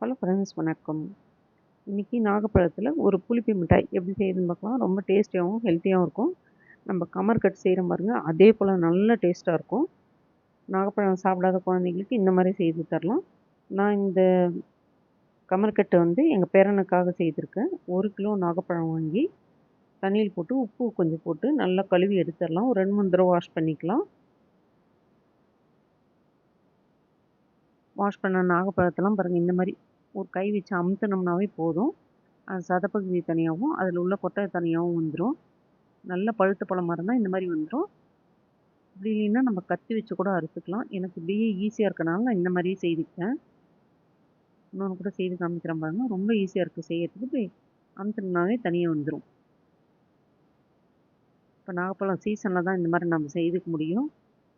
Hello friends வணக்கம். இன்றைக்கி நாகப்பழத்தில் ஒரு புளிப்பு மிட்டாய் எப்படி செய்யுதுன்னு பார்க்கலாம். ரொம்ப டேஸ்டியாகவும் ஹெல்த்தியாகவும் இருக்கும். நம்ம கமர்கட் செய்கிற பாருங்க அதே போல் நல்ல டேஸ்ட்டாக இருக்கும். நாகப்பழம் சாப்பிடாத குழந்தைங்களுக்கு இந்த மாதிரி செய்து தரலாம். நான் இந்த கமர்கட்டை வந்து எங்கள் பேரனுக்காக செய்திருக்கேன். ஒரு கிலோ நாகப்பழம் வாங்கி தண்ணியில் போட்டு உப்பு கொஞ்சம் போட்டு நல்லா கழுவி எடுத்துடலாம். ஒரு ரெண்டு மூணு தடவை வாஷ் பண்ணிக்கலாம். வாஷ் பண்ண நாகப்பழத்தெல்லாம் பாருங்கள் இந்த மாதிரி ஒரு கை வச்சு அமுத்தினோம்னாவே போதும். அது சதப்பகுதி தனியாகவும் அதில் உள்ள கொட்டை தனியாகவும் வந்துடும் நல்ல பழுத்த பழமாக இருந்தால் இந்த மாதிரி வந்துடும் இப்படி இல்லைன்னா நம்ம கத்தி வச்சு கூட அறுத்துக்கலாம். எனக்கு இப்படியே ஈஸியாக இருக்கனால நான் இந்த மாதிரியே செய்துக்கிட்டேன் இன்னொன்று கூட செய்து காமிக்கிறேன் பாருங்கள் ரொம்ப ஈஸியாக இருக்குது செய்யறதுக்கு. போய் அமுத்தினாவே தனியாக வந்துடும் இப்போ நாகப்பழம் சீசனில் தான் இந்த மாதிரி நம்ம செய்துக்க முடியும்.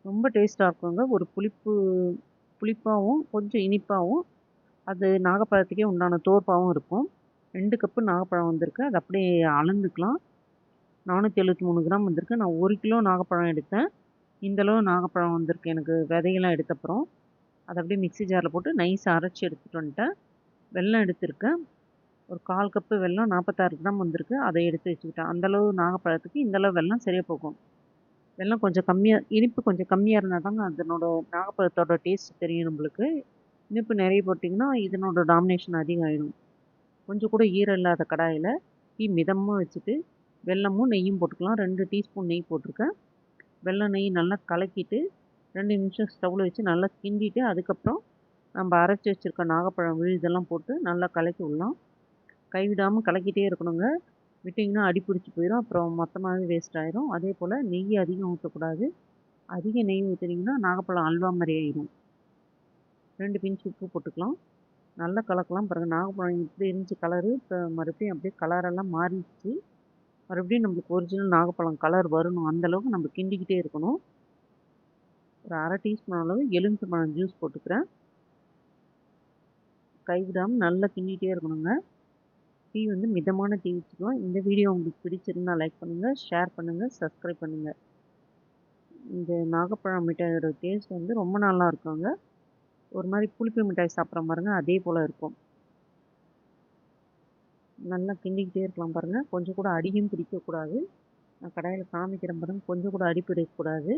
ரொம்ப டேஸ்ட்டாக இருக்குங்க. ஒரு புளிப்பு புளிப்பாகவும் கொஞ்சம் இனிப்பாகவும் அது நாகப்பழத்துக்கே உண்டான தோற்பாகவும் இருக்கும். ரெண்டு கப்பு நாகப்பழம் வந்திருக்கு. அது அப்படியே அளந்துக்கலாம். நானூற்றி எழுபத்தி மூணு கிராம் வந்திருக்கு. நான் ஒரு கிலோ நாகப்பழம் எடுத்தேன். இந்தளவு நாகப்பழம் வந்திருக்கு. எனக்கு விதையெல்லாம் எடுத்தப்புறம் அதை அப்படியே மிக்சி ஜாரில் போட்டு நைஸாக அரைச்சி எடுத்துகிட்டு வந்துட்டேன். வெல்லம் எடுத்திருக்கேன். ஒரு கால் கப்பு வெல்லம் நாற்பத்தாறு கிராம் வந்திருக்கு. அதை எடுத்து வச்சுக்கிட்டேன். அந்தளவு நாகப்பழத்துக்கு இந்தளவு வெல்லம் சரியாக போகும். வெல்லம் கொஞ்சம் கம்மியாக இனிப்பு கொஞ்சம் கம்மியாக இருந்தால் தாங்க அதனோட நாகப்பழத்தோட டேஸ்ட் தெரியும் நம்மளுக்கு. இனிப்பு நிறைய போட்டிங்கன்னா இதனோட டாமினேஷன் அதிகம் ஆகிடும் கொஞ்சம் கூட ஈரம் இல்லாத கடாயில் டீ மிதமாக வச்சுட்டு வெல்லமும் நெய்யும் போட்டுக்கலாம். ரெண்டு டீஸ்பூன் நெய் போட்டிருக்கேன். வெல்லம் நெய் நல்லா கலக்கிட்டு ரெண்டு நிமிஷம் ஸ்டவ்வில் வச்சு நல்லா கிண்டிட்டு அதுக்கப்புறம் நம்ம அரைச்சி வச்சுருக்க நாகப்பழம் விழுதெல்லாம் போட்டு நல்லா கலக்கி விடலாம். கைவிடாமல் கலக்கிட்டே இருக்கணுங்க. விட்டிங்கன்னா அடி பிடிச்சி போயிடும் அப்புறம் மொத்தமாகவே வேஸ்ட் ஆயிரும். அதே போல் நெய் அதிகம் ஊற்றக்கூடாது அதிக நெய் ஊற்றுனீங்கன்னா நாகப்பழம் அல்வா மாதிரி ஆயிடும் ரெண்டு பிஞ்சு உப்பு போட்டுக்கலாம். நல்லா கலக்கலாம். பாருங்கள் நாகப்பழம் இப்படி இருந்துச்சு கலரு இப்போ மறுபடியும் அப்படியே கலரெல்லாம் மாறிடுச்சு. மறுபடியும் நம்மளுக்கு ஒரிஜினல் நாகப்பழம் கலர் வரணும். அந்தளவுக்கு நம்ம கிண்டிக்கிட்டே இருக்கணும். ஒரு அரை டீஸ்பூன் அளவு எலுமிச்சம்பழம் ஜூஸ் போட்டுக்கிறேன். கைவிடாமல் நல்லா கிண்டிகிட்டே இருக்கணுங்க. டீ வந்து மிதமான டீ வச்சுக்கலாம். இந்த வீடியோ உங்களுக்கு பிடிச்சிருந்தா லைக் பண்ணுங்கள் ஷேர் பண்ணுங்கள் சப்ஸ்கிரைப் பண்ணுங்கள் இந்த நாகப்பழம் மிட்டாயோட டேஸ்ட் வந்து ரொம்ப நல்லா இருக்குங்க. ஒரு மாதிரி புளிப்பு மிட்டாய் சாப்பிட்ற பாருங்க அதே போல் இருக்கும். நல்லா கிண்டிக்கிட்டே இருக்கலாம் பாருங்கள் கொஞ்சம் கூட அடியும் பிடிக்கக்கூடாது நான் கடையில் காமிக்கிறேன் பாருங்கள் கொஞ்சம் கூட அடி பிடிக்கக்கூடாது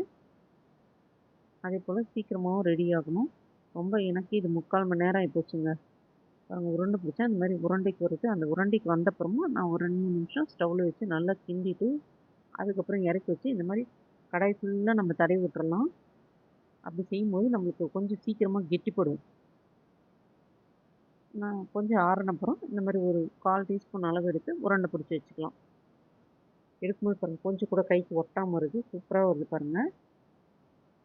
அதே போல் சீக்கிரமாகவும் ரெடி ஆகணும். ரொம்ப எனக்கு இது முக்கால் மணி நேரம் ஆகிப்போச்சுங்க பாருங்கள் உருண்டை பிடிச்சா அந்த மாதிரி உருண்டைக்கு வருது. அந்த உருண்டைக்கு வந்தப்புறமா நான் ஒரு ரெண்டு மூணு நிமிஷம் ஸ்டவ்வில் வச்சு நல்லா கிண்டிட்டு அதுக்கப்புறம் இறக்கி வச்சு இந்த மாதிரி கடாய் ஃபுல்லாக நம்ம தடவி விட்டுறலாம். அப்படி செய்யும்போது நம்மளுக்கு கொஞ்சம் சீக்கிரமாக கெட்டிப்படும். நான் கொஞ்சம் ஆறினப்புறம் இந்த மாதிரி ஒரு கால் டீஸ்பூன் அளவு எடுத்து உருண்டை பிடிச்சி வச்சுக்கலாம். எடுக்கும்போது பாருங்கள் கொஞ்சம் கூட கைக்கு ஒட்டாமல் வருது. சூப்பராக வருது பாருங்கள்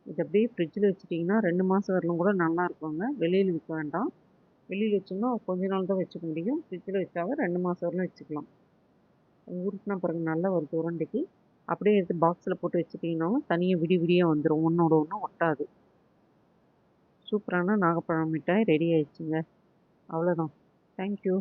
இது அப்படியே ஃப்ரிட்ஜில் வச்சுட்டிங்கன்னா ரெண்டு மாதம் வரலும் கூட நல்லா இருக்குங்க. வெளியில் விற்க வேண்டாம். வெளியில் வச்சோம்னா கொஞ்ச நாள் தான் வச்சுக்க முடியும். ஃப்ரிட்ஜில் வச்சாவே ரெண்டு மாதம் வரலும் வச்சுக்கலாம். உருட்டினா பாருங்கள் நல்லா வருது உருண்டைக்கு. அப்படியே எடுத்து பாக்ஸில் போட்டு வச்சுட்டிங்கனாலும் தனியாக விடி விடியாக வந்துடும் ஒன்றோட ஒன்று ஒட்டாது. சூப்பரான நாகப்பழம் மிட்டாய் ரெடி ஆயிடுச்சுங்க. அவ்வளோதான் தேங்க்யூ